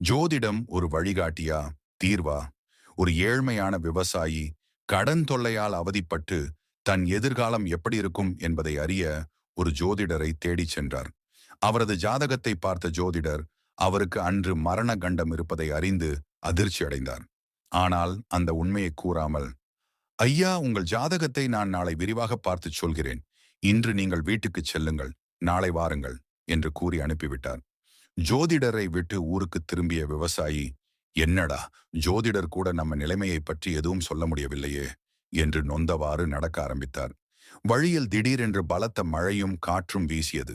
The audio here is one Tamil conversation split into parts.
ஜோதிடம் ஒரு வழிகாட்டியா? தீர்வா? ஒரு ஏழ்மையான விவசாயி கடன் தொல்லையால் அவதிப்பட்டு தன் எதிர்காலம் எப்படி இருக்கும் என்பதை அறிய ஒரு ஜோதிடரை தேடிச் சென்றார். அவரது ஜாதகத்தை பார்த்த ஜோதிடர் அவருக்கு அன்று மரண கண்டம் இருப்பதை அறிந்து அதிர்ச்சி அடைந்தார். ஆனால் அந்த உண்மையை கூறாமல் ஐயா உங்கள் ஜாதகத்தை நான் நாளை விரிவாக பார்த்துச் சொல்கிறேன். இன்று நீங்கள் வீட்டுக்குச் செல்லுங்கள். நாளை வாருங்கள் என்று கூறி அனுப்பிவிட்டார். ஜோதிடரை விட்டு ஊருக்கு திரும்பிய விவசாயி என்னடா ஜோதிடர் கூட நம்ம நிலைமையை பற்றி எதுவும் சொல்ல முடியவில்லையே என்று நொந்தவாறு நடக்க ஆரம்பித்தார். வழியில் திடீரென்று பலத்த மழையும் காற்றும் வீசியது.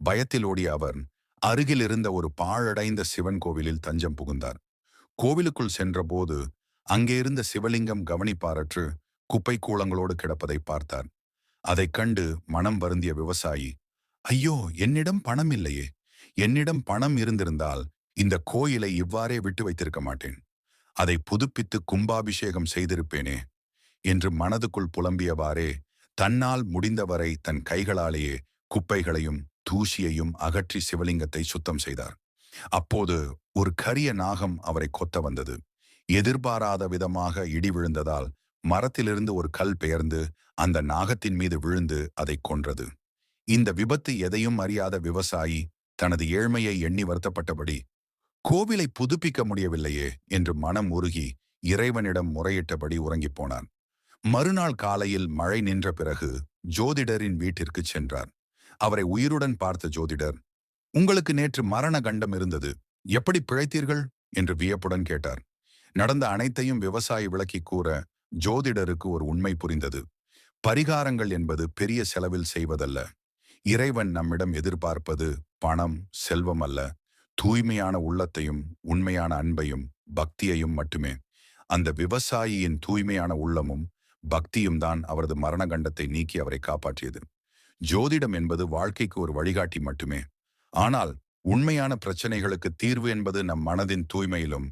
பயத்தில் ஓடிய அவர் அருகில் இருந்த ஒரு பாழடைந்த சிவன் கோவிலில் தஞ்சம் புகுந்தார். கோவிலுக்குள் சென்றபோது அங்கே இருந்த சிவலிங்கம் கவனிப்பாரற்று குப்பை கூளங்களோடு கிடப்பதை பார்த்தார். அதைக் கண்டு மனம் வருந்திய விவசாயி ஐயோ என்னிடம் பணம் இல்லையே என்னிடம் பணம் இருந்திருந்தால் இந்த கோயிலை இவ்வாறே விட்டு வைத்திருக்க மாட்டேன். அதை புதுப்பித்து கும்பாபிஷேகம் செய்திருப்பேனே என்று மனதுக்குள் புலம்பியவாறே தன்னால் முடிந்தவரை தன் கைகளாலேயே குப்பைகளையும் தூசியையும் அகற்றி சிவலிங்கத்தை சுத்தம் செய்தார். அப்போது ஒரு கரிய நாகம் அவரை கொத்த வந்தது. எதிர்பாராத விதமாக இடி விழுந்ததால் மரத்திலிருந்து ஒரு கல் பெயர்ந்து அந்த நாகத்தின் மீது விழுந்து அதை கொன்றது. இந்த விபத்து எதையும் அறியாத விவசாயி தனது ஏழ்மையை எண்ணி வருத்தப்பட்டபடி கோவிலை புதுப்பிக்க முடியவில்லையே என்று மனம் உருகி இறைவனிடம் முறையிட்டபடி உறங்கிப் போனான். மறுநாள் காலையில் மழை நின்ற பிறகு ஜோதிடரின் வீட்டிற்கு சென்றார் அவரை உயிருடன் பார்த்த ஜோதிடர் உங்களுக்கு நேற்று மரண கண்டம் இருந்தது. எப்படி பிழைத்தீர்கள்? என்று வியப்புடன் கேட்டார். நடந்த அனைத்தையும் விவசாயி விளக்கி கூற ஜோதிடருக்கு ஒரு உண்மை புரிந்தது. பரிகாரங்கள் என்பது பெரிய செலவில் செய்வதல்ல. இறைவன் நம்மிடம் எதிர்பார்ப்பது பணம் செல்வம் அல்ல. தூய்மையான உள்ளத்தையும் உண்மையான அன்பையும் பக்தியையும் மட்டுமே. அந்த விவசாயியின் தூய்மையான உள்ளமும் பக்தியும் தான் அவரது மரணகண்டத்தை நீக்கி அவரை காப்பாற்றியது. ஜோதிடம் என்பது வாழ்க்கைக்கு ஒரு வழிகாட்டி மட்டுமே. ஆனால் உண்மையான பிரச்சனைகளுக்கு தீர்வு என்பது நம் மனதின் தூய்மையிலும்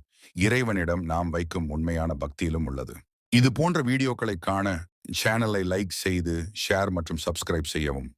இறைவனிடம் நாம் வைக்கும் உண்மையான பக்தியிலும் உள்ளது. இது போன்ற வீடியோக்களை காண சேனலை லைக் செய்து ஷேர் மற்றும் சப்ஸ்கிரைப் செய்யவும்.